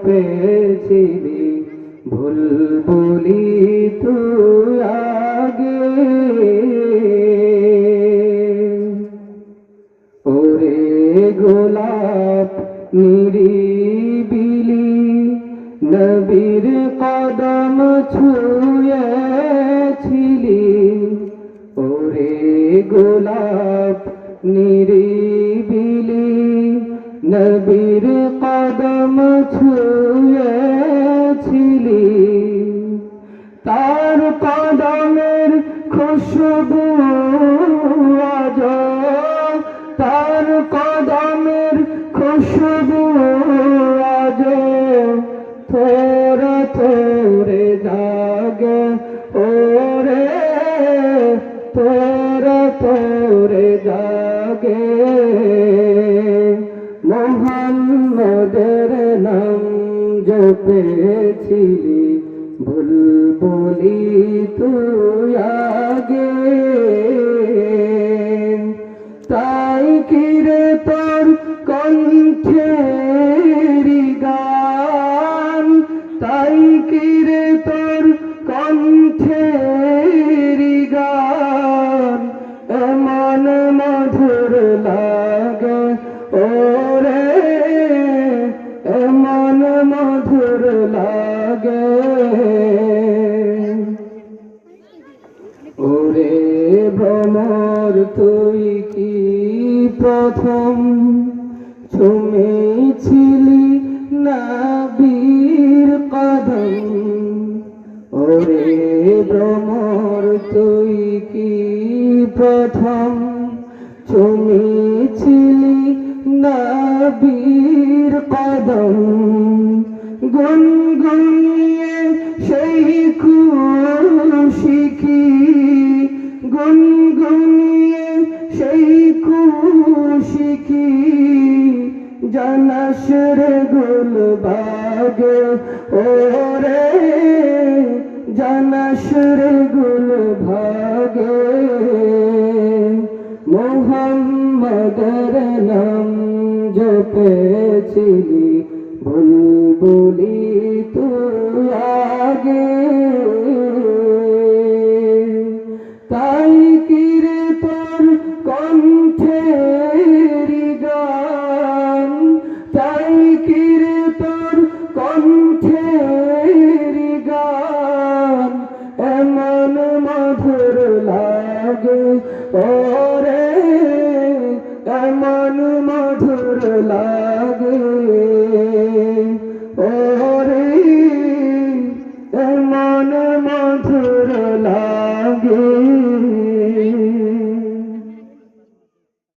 জপেছিলি ভুল বলি তুই আগে। ওরে গোলাপ নিরিবিলি নবীর কদম ছুঁয়েছিলি। ওরে গোলাপ নিরিবিলি নবীর কদম ছুঁয়েছিলি। তার কদমের খুশবু আজ, তার কদমের খুশবু আজ থোরে থোরে জাগে, ওরে তোরে তোরে জাগে। মোহাম্মদের নাম জপেছিলি। বুলবুলি তুই ভ্রমর তুই কি প্রথম? ছুমেছিলি নাবির কদম। ওরে ভ্রমর তুই কি প্রথম? জানাস রে গুল ওরে রে জনশ্রে গুল ভাগে মোহাম্মদের নাম জপেছিলি বুলবুলি তুই।